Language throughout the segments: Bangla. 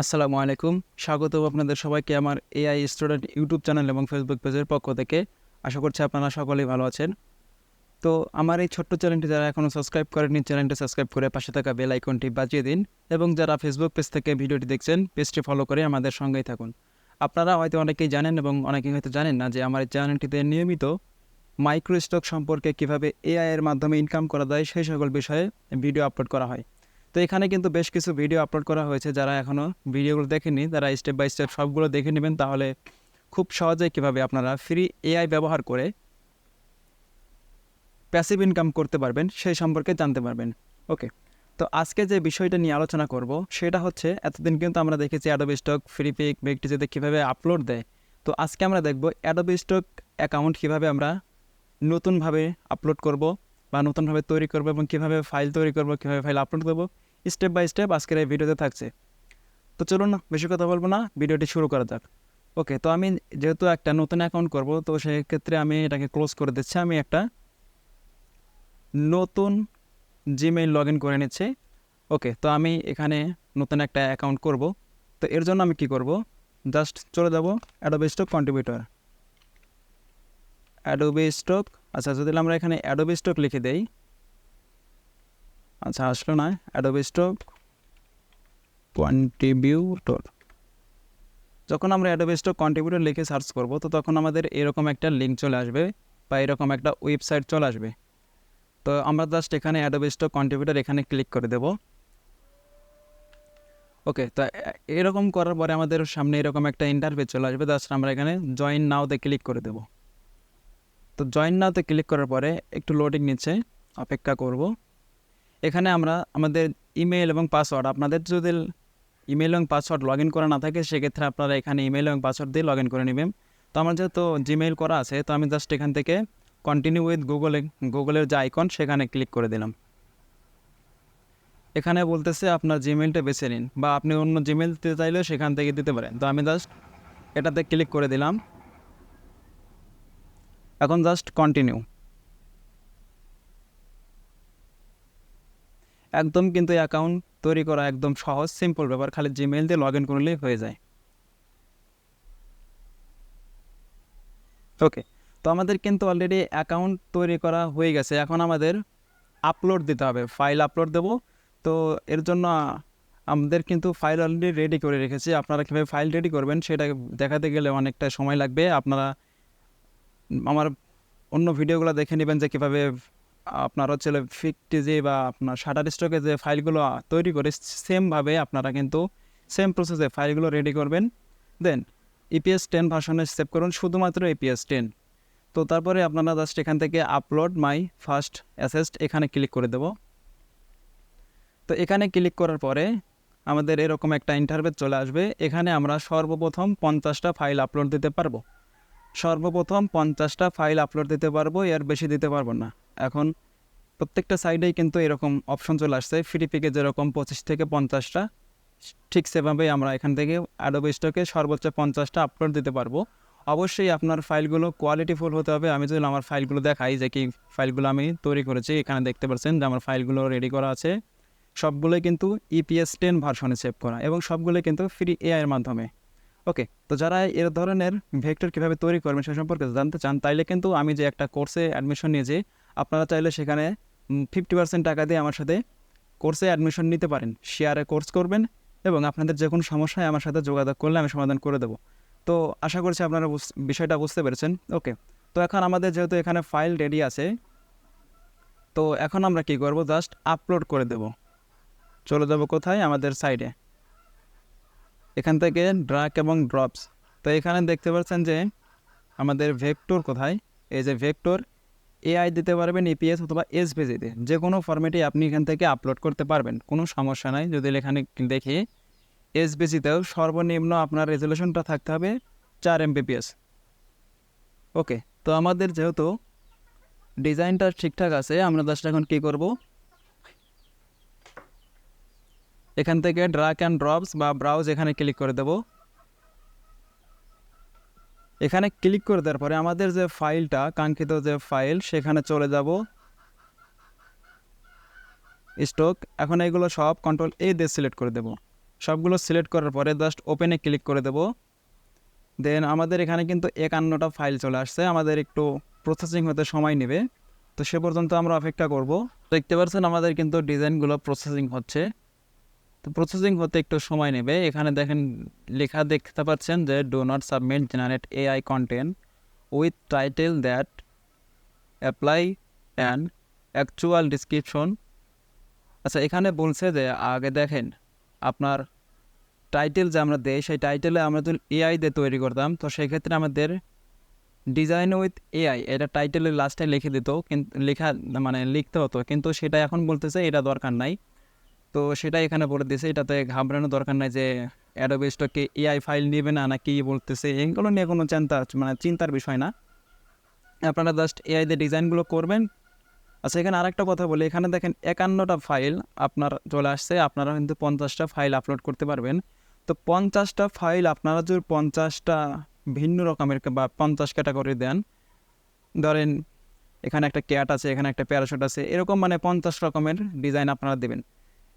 আসসালামু আলাইকুম। স্বাগত আপনাদের সবাইকে আমার এআই স্টুডেন্ট ইউটিউব চ্যানেল এবং ফেসবুক পেজের পক্ষ থেকে। আশা করছি আপনারা সকলেই ভালো আছেন। তো আমার এই ছোট্ট চ্যানেলটি যারা এখনও সাবস্ক্রাইব করেনি চ্যানেলটি সাবস্ক্রাইব করে পাশে থাকা বেল আইকনটি বাজিয়ে দিন এবং যারা ফেসবুক পেজ থেকে ভিডিওটি দেখছেন পেজটি ফলো করে আমাদের সঙ্গেই থাকুন। আপনারা হয়তো অনেকেই জানেন এবং অনেকেই হয়তো জানেন না যে আমার এই চ্যানেলটিতে নিয়মিত মাইক্রো স্টক সম্পর্কে কীভাবে এআই এর মাধ্যমে ইনকাম করা যায়, সেই সকল বিষয়ে ভিডিও আপলোড করা হয়। তো এখানে কিন্তু বেশ কিছু ভিডিও আপলোড করা হয়েছে যারা এখনও ভিডিওগুলো দেখেনি তারা স্টেপ বাই স্টেপ সবগুলো দেখে নেবেন। তাহলে খুব সহজেই কীভাবে আপনারা ফ্রি এআই ব্যবহার করে প্যাসিভ ইনকাম করতে পারবেন, সেই সম্পর্কে জানতে পারবেন। ওকে তো আজকে যে বিষয়টা নিয়ে আলোচনা করব, সেটা হচ্ছে এতদিন কিন্তু আমরা দেখেছি অ্যাডোবি স্টক ফ্রি পিক ব্যক্তিতে কীভাবে আপলোড দেয়। তো আজকে আমরা দেখব অ্যাডোবি স্টক অ্যাকাউন্ট কীভাবে আমরা নতুনভাবে আপলোড করব। বা নতুনভাবে তৈরি করব এবং কীভাবে ফাইল তৈরি করব, কীভাবে ফাইল আপলোড করব স্টেপ বাই স্টেপ আজকের এই ভিডিওতে থাকছে। তো চলুন বেশি কথা বলব না ভিডিওটি শুরু করা যাক। ওকে তো আমি যেহেতু একটা নতুন অ্যাকাউন্ট করব, তো সেক্ষেত্রে আমি এটাকে ক্লোজ করে দিচ্ছি। আমি একটা নতুন জিমেইল লগ ইন করে নিচ্ছি। ওকে তো আমি এখানে নতুন একটা অ্যাকাউন্ট করব। তো এর জন্য আমি কি করব? জাস্ট চলে যাব Adobe stock contributor Adobe stock আচ্ছা যদি আমরা এখানে অ্যাডোবি স্টক লিখে দেই। আচ্ছা আসলো না। অ্যাডোবি স্টক কন্ট্রিবিউটর যখন আমরা অ্যাডোবি স্টক কন্ট্রিবিউটর লিখে সার্চ করব, তো তখন আমাদের এরকম একটা লিঙ্ক চলে আসবে বা এরকম একটা ওয়েবসাইট চলে আসবে। তো আমরা জাস্ট এখানে অ্যাডোবি স্টক কন্ট্রিবিউটর এখানে ক্লিক করে দেব। ওকে তো এরকম করার পরে আমাদের সামনে এরকম একটা ইন্টারভিউ চলে আসবে। জাস্ট আমরা এখানে জয়েন নাওতে ক্লিক করে দেব। তো জয়েন নাওতে ক্লিক করার পরে একটু লোডিং নিচ্ছে, অপেক্ষা করব। এখানে আমরা, আমাদের ইমেল এবং পাসওয়ার্ড আপনাদের যদি ইমেল এবং পাসওয়ার্ড লগ ইন করা না থাকে, সেক্ষেত্রে আপনারা এখানে ইমেল এবং পাসওয়ার্ড দিয়ে লগ ইন করে নেবেন। তো আমার যেহেতু জিমেইল করা আছে, তো আমি জাস্ট এখান থেকে কন্টিনিউ উইথ গুগলে গুগলের যে আইকন সেখানে ক্লিক করে দিলাম। এখানে বলতেছে আপনার জিমেলটা বেছে নিন, বা আপনি অন্য জিমেল দিতে চাইলেও সেখান থেকে দিতে পারেন। তো আমি জাস্ট এটাতে ক্লিক করে দিলাম। এখন জাস্ট কন্টিনিউ একদম কিন্তু অ্যাকাউন্ট তৈরি করা একদম সহজ সিম্পল ব্যাপার, খালি জিমেইল দিয়ে লগ ইন করলেই হয়ে যায়। ওকে তো আমাদের কিন্তু অলরেডি অ্যাকাউন্ট তৈরি করা হয়ে গেছে। এখন আমাদের আপলোড দিতে হবে ফাইল আপলোড দেব। তো এর জন্য আমাদের কিন্তু ফাইল অলরেডি রেডি করে রেখেছি। আপনারা কীভাবে ফাইল রেডি করবেন সেটা দেখাতে গেলে অনেকটা সময় লাগবে। আপনারা আমার অন্য ভিডিওগুলো দেখে নেবেন যে কীভাবে আপনার হচ্ছে ফিকটিজি বা আপনার শাটার স্টকে যে ফাইলগুলো তৈরি করে সেমভাবে আপনারা কিন্তু সেম প্রসেসে ফাইলগুলো রেডি করবেন। দেন ইপিএস টেন ভার্সনে সেভ করুন, শুধুমাত্র ইপিএস টেন তো তারপরে আপনারা জাস্ট এখান থেকে আপলোড মাই ফার্স্ট অ্যাসেস্ট এখানে ক্লিক করে দেব। তো এখানে ক্লিক করার পরে আমাদের এরকম একটা ইন্টারভেট চলে আসবে। এখানে আমরা সর্বপ্রথম পঞ্চাশটা ফাইল আপলোড দিতে পারব। সর্বপ্রথম পঞ্চাশটা ফাইল আপলোড দিতে পারব, এর বেশি দিতে পারব না। এখন প্রত্যেকটা সাইডেই কিন্তু এরকম অপশন চলে আসছে ফ্রি পিকে যেরকম পঁচিশ থেকে পঞ্চাশটা, ঠিক সেভাবেই আমরা এখান থেকে অ্যাডোবি স্টকে সর্বোচ্চ পঞ্চাশটা আপলোড দিতে পারব। অবশ্যই আপনার ফাইলগুলো কোয়ালিটিফুল হতে হবে। আমি যদি আমার ফাইলগুলো দেখাই যে কি ফাইলগুলো আমি তৈরি করেছি, এখানে দেখতে পাচ্ছেন যে আমার ফাইলগুলো রেডি করা আছে। সবগুলোই কিন্তু ইপিএস টেন ভার্সনে সেভ করা এবং সবগুলোই কিন্তু ফ্রি এআইয়ের মাধ্যমে। ওকে, তো যারা এর ধরনের ভেক্টর কীভাবে তৈরি করবেন সে সম্পর্কে জানতে চান, তাইলে কিন্তু আমি যে একটা কোর্সে অ্যাডমিশন নিয়েছি, আপনারা চাইলে সেখানে ফিফটি পার্সেন্ট টাকা দিয়ে আমার সাথে কোর্সে অ্যাডমিশন নিতে পারেন। শেয়ারে কোর্স করবেন এবং আপনাদের যে কোনো সমস্যায় আমার সাথে যোগাযোগ করলে আমি সমাধান করে দেবো। তো আশা করছি আপনারা বিষয়টা বুঝতে পেরেছেন। ওকে, তো এখন আমাদের যেহেতু এখানে ফাইল রেডি আছে, তো এখন আমরা কি করব? জাস্ট আপলোড করে দেব। চলে যাব কোথায়? আমাদের সাইডে এখান থেকে ড্রাক এবং ড্রপস তো এখানে দেখতে পাচ্ছেন যে আমাদের ভেক্টর কোথায়? এই যে ভেক্টর এআই দিতে পারবেন ইপিএস অথবা এসভিজিতে যে কোনো ফরম্যাটে আপনি এখান থেকে আপলোড করতে পারবেন, কোনো সমস্যা নাই। যদি এখানে দেখি এসবিসিতেও সর্বনিম্ন আপনার রেজলিউশনটা থাকতে হবে চার এমবিপিএস ওকে তো আমাদের যেহেতু ডিজাইনটা ঠিকঠাক আছে, আমরা জাস্ট এখন কী করব? এখান থেকে ড্রাক অ্যান্ড ড্রপস বা ব্রাউজ এখানে ক্লিক করে দেব। এখানে ক্লিক করে দেওয়ার পরে আমাদের যে ফাইলটা কাঙ্ক্ষিত যে ফাইল সেখানে চলে যাব। স্টক এখন এগুলো সব কন্ট্রোল এ দিয়ে সিলেক্ট করে দেব। সবগুলো সিলেক্ট করার পরে জাস্ট ওপেনে ক্লিক করে দেবো। দেন আমাদের এখানে কিন্তু একান্নটা ফাইল চলে আসছে, আমাদের একটু প্রসেসিং হতে সময় নেবে। তো সে পর্যন্ত আমরা অপেক্ষা করব। দেখতে পাচ্ছেন আমাদের কিন্তু ডিজাইনগুলো প্রসেসিং হচ্ছে। তো প্রসেসিং হতে একটু সময় নেবে। এখানে দেখেন লেখা দেখতে পাচ্ছেন যে do not submit generate AI content with title that apply and actual description আচ্ছা এখানে বলছে যে, আগে দেখেন আপনার টাইটেল যে আমরা দেই, সেই টাইটেলে আমরা যদি এআই দিয়ে তৈরি করতাম, তো সেক্ষেত্রে আমাদের ডিজাইন উইথ এআই এটা টাইটেলের লাস্টে লিখে দিত কিন্তু লেখা মানে লিখতে হতো। কিন্তু সেটা এখন বলতেছে, এটা দরকার নাই। তো সেটা এখানে বলে দিয়েছে। এটাতে ঘাবড়ানোর দরকার নাই যে অ্যাডোবি স্টকে এআই ফাইল নেবে না না কি বলতেছে, এগুলো নিয়ে কোনো চিন্তা মানে চিন্তার বিষয় না। আপনারা জাস্ট এআই দিয়ে ডিজাইনগুলো করবেন। আচ্ছা এখানে আরেকটা কথা বলি। এখানে দেখেন একান্নটা ফাইল আপনার চলে আসছে, আপনারা কিন্তু পঞ্চাশটা ফাইল আপলোড করতে পারবেন। তো পঞ্চাশটা ফাইল আপনারা যদি পঞ্চাশটা ভিন্ন রকমের বা পঞ্চাশ ক্যাটাগরি দেন, ধরেন এখানে একটা ক্যাট আছে, এখানে একটা প্যারাশুট আছে, এরকম মানে পঞ্চাশ রকমের ডিজাইন আপনারা দেবেন।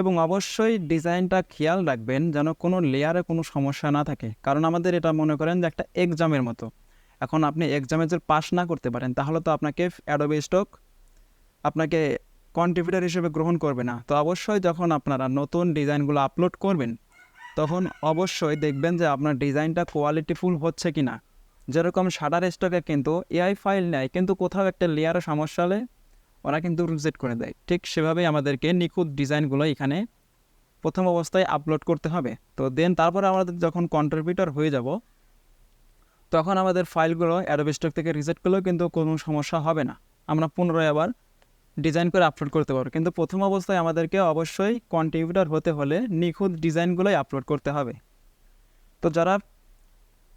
এবং অবশ্যই ডিজাইনটা খেয়াল রাখবেন যেন কোনো লেয়ারে কোনো সমস্যা না থাকে। কারণ আমাদের এটা মনে করেন যে একটা এক্সামের মতো। এখন আপনি এক্সামে যদি পাস না করতে পারেন, তাহলে তো আপনাকে অ্যাডোবি স্টক আপনাকে কন্ট্রিবিউটার হিসেবে গ্রহণ করবে না। তো অবশ্যই যখন আপনারা নতুন ডিজাইনগুলো আপলোড করবেন, তখন অবশ্যই দেখবেন যে আপনার ডিজাইনটা কোয়ালিটিফুল হচ্ছে কি না যেরকম শাটার স্টকে কিন্তু এআই ফাইল নেয়, কিন্তু কোথাও একটা লেয়ারে সমস্যা হলে ওরা কিন্তু রিজেক্ট করে দেয়। ঠিক সেভাবেই আমাদেরকে নিখুঁত ডিজাইনগুলো এখানে প্রথম অবস্থায় আপলোড করতে হবে। তো দেন তারপরে আমাদের যখন কন্ট্রিবিউটর হয়ে যাব, তখন আমাদের ফাইলগুলো অ্যাডোবি স্টক থেকে রিজেক্ট করলেও কিন্তু কোনো সমস্যা হবে না। আমরা পুনরায় আবার ডিজাইন করে আপলোড করতে পারব। কিন্তু প্রথম অবস্থায় আমাদেরকে অবশ্যই কন্ট্রিবিউটার হতে হলে নিখুঁত ডিজাইনগুলোই আপলোড করতে হবে। তো যারা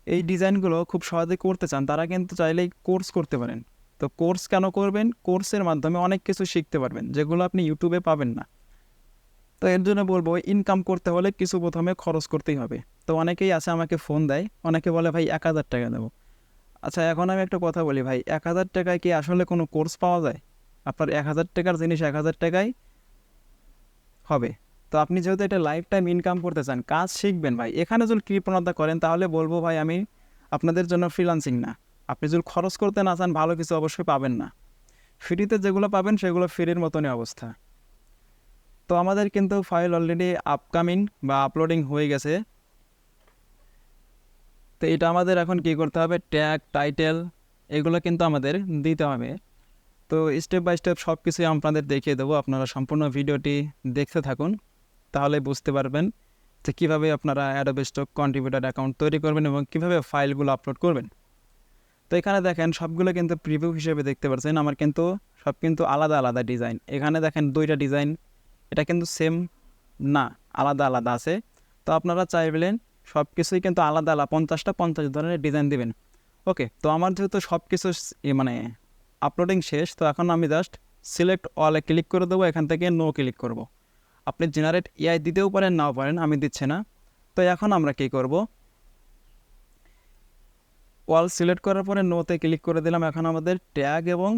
এই ডিজাইনগুলো খুব সহজে করতে চান, তারা কিন্তু চাইলেই কোর্স করতে পারেন। তো কোর্স কেন করবেন? কোর্সের মাধ্যমে অনেক কিছু শিখতে পারবেন, যেগুলো আপনি ইউটিউবে পাবেন না। তো এর জন্য বলব ইনকাম করতে হলে কিছু প্রথমে খরচ করতেই হবে। তো অনেকেই আছে আমাকে ফোন দেয়, অনেকে বলে, ভাই, এক হাজার টাকা দেবো। আচ্ছা এখন আমি একটা কথা বলি, ভাই, এক হাজার টাকায় কি আসলে কোনো কোর্স পাওয়া যায়? আপনার এক হাজার টাকার জিনিস এক হাজার টাকায় হবে। তো আপনি যেহেতু এটা লাইফ টাইম ইনকাম করতে চান, কাজ শিখবেন, ভাই। এখানে যদি কৃপণতা করেন, তাহলে বলব, ভাই, আমি আপনাদের জন্য ফ্রিলান্সিং না। আপনি যদি খরচ করতে না চান, ভালো কিছু অবশ্যই পাবেন না। ফ্রিতে যেগুলো পাবেন, সেগুলো ফ্রির মতনই অবস্থা। তো আমাদের কিন্তু ফাইল অলরেডি আপকামিং বা আপলোডিং হয়ে গেছে। তো এটা আমাদের এখন কি করতে হবে? ট্যাগ টাইটেল এগুলো কিন্তু আমাদের দিতে হবে। তো স্টেপ বাই স্টেপ সব কিছুই আপনাদের দেখিয়ে দেবো। আপনারা সম্পূর্ণ ভিডিওটি দেখতে থাকুন, তাহলে বুঝতে পারবেন যে কীভাবে আপনারা অ্যাডোবে স্টক কন্ট্রিবিউটার অ্যাকাউন্ট তৈরি করবেন এবং কীভাবে ফাইলগুলো আপলোড করবেন। তো এখানে দেখেন সবগুলো কিন্তু প্রিভিউ হিসেবে দেখতে পাচ্ছেন আমার কিন্তু সব কিন্তু আলাদা আলাদা ডিজাইন এখানে দেখেন দুইটা ডিজাইন এটা কিন্তু সেম না, আলাদা আলাদা আছে। তো আপনারা চাইবেন সব কিছুই কিন্তু আলাদা আলাদা, পঞ্চাশটা পঞ্চাশ ধরনের ডিজাইন দেবেন। ওকে তো আমার যেহেতু সব কিছু মানে আপলোডিং শেষ, তো এখন আমি জাস্ট সিলেক্ট অলে ক্লিক করে দেবো, এখান থেকে নো ক্লিক করব। আপনি জেনারেট এআই দিতেও পারেন, নাও পারেন, আমি দিচ্ছি না। তো এখন আমরা কী করব? ওয়াল সিলেক্ট করার পরে নোতে ক্লিক করে দিলাম। এখন আমাদের ট্যাগ এবং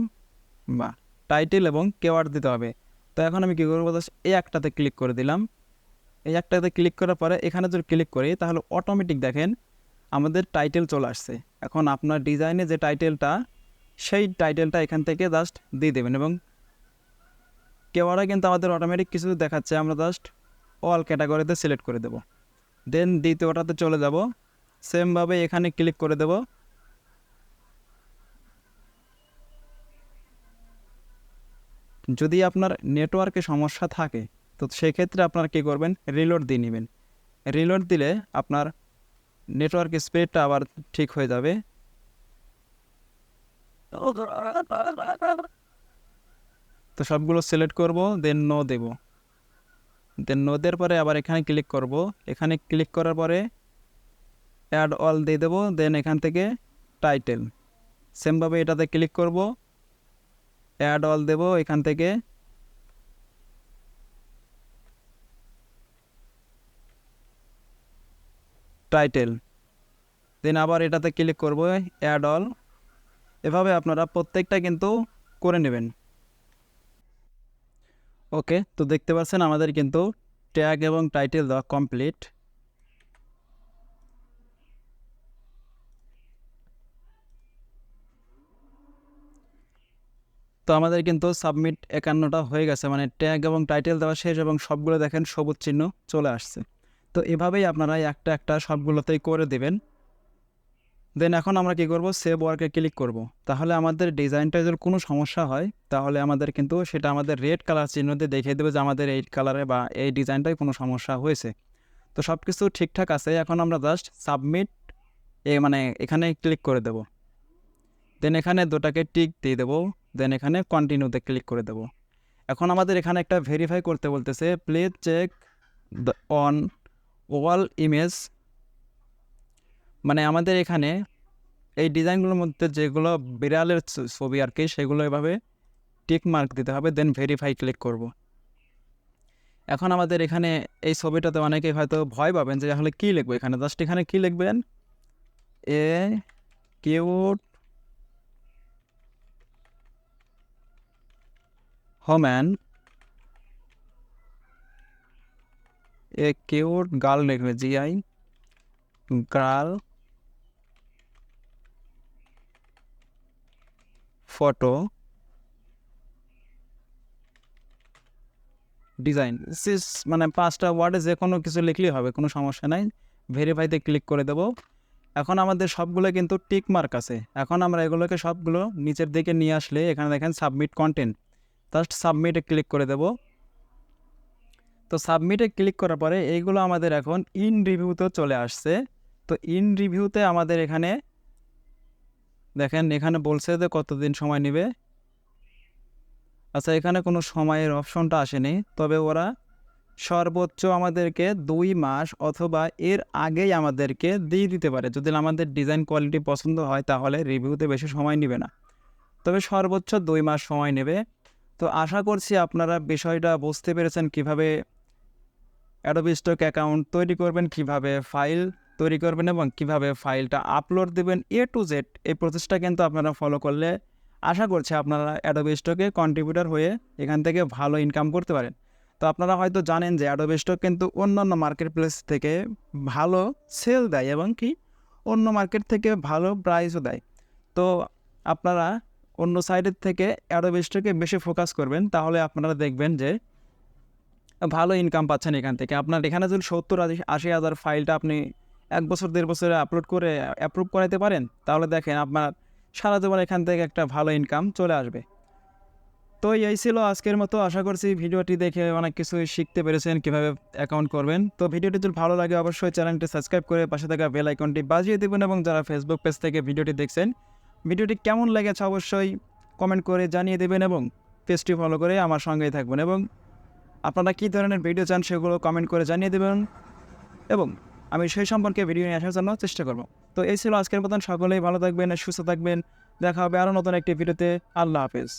বা টাইটেল এবং কেওয়ার্ড দিতে হবে। তো এখন আমি কী করব? এই একটাতে ক্লিক করে দিলাম। এই একটাতে ক্লিক করার পরে এখানে যদি ক্লিক করি, তাহলে অটোমেটিক দেখেন আমাদের টাইটেল চলে আসছে। এখন আপনার ডিজাইনে যে টাইটেলটা সেই টাইটেলটা এখান থেকে জাস্ট দিয়ে দেবেন এবং কেওয়ারা কিন্তু আমাদের অটোমেটিক কিছু দেখাচ্ছে। আমরা জাস্ট অল ক্যাটাগরিতে সিলেক্ট করে দেব। দেন দ্বিতীয়টাতে চলে যাব। সেমভাবে এখানে ক্লিক করে দেব। যদি আপনার নেটওয়ার্কে সমস্যা থাকে, তো সেক্ষেত্রে আপনারা কী করবেন? রিলোড দিয়ে নেবেন। রিলোড দিলে আপনার নেটওয়ার্ক স্পিডটা আবার ঠিক হয়ে যাবে। তো সবগুলো সিলেক্ট করব দেন নো দেব। দেন নো দেওয়ার পরে আবার এখানে ক্লিক করব। এখানে ক্লিক করার পরে অ্যাড অল দিয়ে দেবো দেন এখান থেকে টাইটেল সেমভাবে এটাতে ক্লিক করব। অ্যাড অল দেব এখান থেকে। টাইটেল দেন আবার এটাতে ক্লিক করব অ্যাড অল এভাবে আপনারা প্রত্যেকটা কিন্তু করে নেবেন। ওকে তো দেখতে পাচ্ছেন আমাদের কিন্তু ট্যাগ এবং টাইটেল দেওয়া কমপ্লিট তো আমাদের কিন্তু সাবমিট একান্নটা হয়ে গেছে। মানে ট্যাগ এবং টাইটেল দেওয়া শেষ এবং সবগুলো দেখেন সবুজ চিহ্ন চলে আসছে। তো এভাবেই আপনারা একটা একটা সবগুলোতেই করে দেবেন। দেন এখন আমরা কি করব? সেভ ওয়ার্কে ক্লিক করব। তাহলে আমাদের ডিজাইনটা যদি কোনো সমস্যা হয়, তাহলে আমাদের কিন্তু সেটা আমাদের রেড কালার চিহ্ন দিয়ে দেখিয়ে দেবে যে আমাদের এই কালারে বা এই ডিজাইনটায় কোনো সমস্যা হয়েছে। তো সব কিছু ঠিকঠাক আছে। এখন আমরা জাস্ট সাবমিট এ মানে এখানে ক্লিক করে দেব। দেন এখানে দুটাকে টিক দিয়ে দেবো। দেন এখানে কন্টিনিউতে ক্লিক করে দেবো। এখন আমাদের এখানে একটা ভেরিফাই করতে বলতেছে please check on wall image মানে আমাদের এখানে এই ডিজাইনগুলোর মধ্যে যেগুলো বিড়ালের ছবি আর কি, সেগুলো এভাবে টিক মার্ক দিতে হবে দেন ভেরিফাই ক্লিক করব। এখন আমাদের এখানে এই ছবিটাতে অনেকে হয়তো ভয় পাবেন যে আসলে কী লিখব এখানে? জাস্ট এখানে কী লিখবেন? A cute human a cute girl লিখবে G I girl photo. Design. Cis মানে পাঁচটা ওয়ার্ডে যে কোনো কিছু লিখলেই হবে, কোনো সমস্যা নাই। ভেরিফাইতে ক্লিক করে দেবো। এখন আমাদের সবগুলো কিন্তু টিক মার্ক আছে। এখন আমরা এগুলোকে সবগুলো নিচের দিকে নিয়ে আসলে, এখানে দেখেন সাবমিট কন্টেন্ট। জাস্ট সাবমিটে ক্লিক করে দেব। তো সাবমিটে ক্লিক করার পরে এইগুলো আমাদের এখন ইন রিভিউতে চলে আসছে। তো ইন রিভিউতে আমাদের এখানে দেখেন, এখানে বলছে যে কতদিন সময় নেবে। আচ্ছা এখানে কোনো সময়ের অপশনটা আসেনি। তবে ওরা সর্বোচ্চ আমাদেরকে দুই মাস অথবা এর আগেই আমাদেরকে দিয়ে দিতে পারে। যদি আমাদের ডিজাইন কোয়ালিটি পছন্দ হয়, তাহলে রিভিউতে বেশি সময় নেবে না। তবে সর্বোচ্চ দুই মাস সময় নেবে। তো আশা করছি আপনারা বিষয়টা বুঝতে পেরেছেন কীভাবে অ্যাডোবি স্টক অ্যাকাউন্ট তৈরি করবেন, কীভাবে ফাইল তৈরি করবেন এবং কীভাবে ফাইলটা আপলোড দেবেন এ টু জেড এই প্রসেসটা কিন্তু আপনারা ফলো করলে আশা করছি আপনারা অ্যাডোবি স্টকে কন্ট্রিবিউটার হয়ে এখান থেকে ভালো ইনকাম করতে পারেন। তো আপনারা হয়তো জানেন যে অ্যাডোবি স্টক কিন্তু অন্যান্য মার্কেট প্লেস থেকে ভালো সেল দেয় এবং কি অন্য মার্কেট থেকে ভালো প্রাইসও দেয়। তো আপনারা অন্য সাইডের থেকে অ্যাডোবি স্টকে বেশি ফোকাস করবেন, তাহলে আপনারা দেখবেন যে ভালো ইনকাম পাচ্ছেন এখান থেকে। আপনার এখানে যদি সত্তর আশি হাজার ফাইলটা আপনি এক বছর, দেড় বছরে আপলোড করে অ্যাপ্রুভ করাতে পারেন, তাহলে দেখেন আপনার সারা জীবন এখান থেকে একটা ভালো ইনকাম চলে আসবে। তো এই ছিল আজকের মতো। আশা করছি ভিডিওটি দেখে অনেক কিছু শিখতে পেরেছেন, কীভাবে অ্যাকাউন্ট করবেন। তো ভিডিওটি যদি ভালো লাগে, অবশ্যই চ্যানেলটি সাবস্ক্রাইব করে পাশে থাকা বেল আইকনটি বাজিয়ে দেবেন এবং যারা ফেসবুক পেজ থেকে ভিডিওটি দেখছেন ভিডিওটি কেমন লেগেছে অবশ্যই কমেন্ট করে জানিয়ে দেবেন এবং পেজটি ফলো করে আমার সঙ্গেই থাকবেন এবং আপনারা কী ধরনের ভিডিও চান সেগুলো কমেন্ট করে জানিয়ে দেবেন এবং আমি সেই সম্পর্কে ভিডিও নিয়ে আসার জন্য চেষ্টা করব। তো এই ছিল আজকের মতন। সকলেই ভালো থাকবেন, সুস্থ থাকবেন। দেখা হবে আরও নতুন একটি ভিডিওতে আল্লাহ হাফেজ।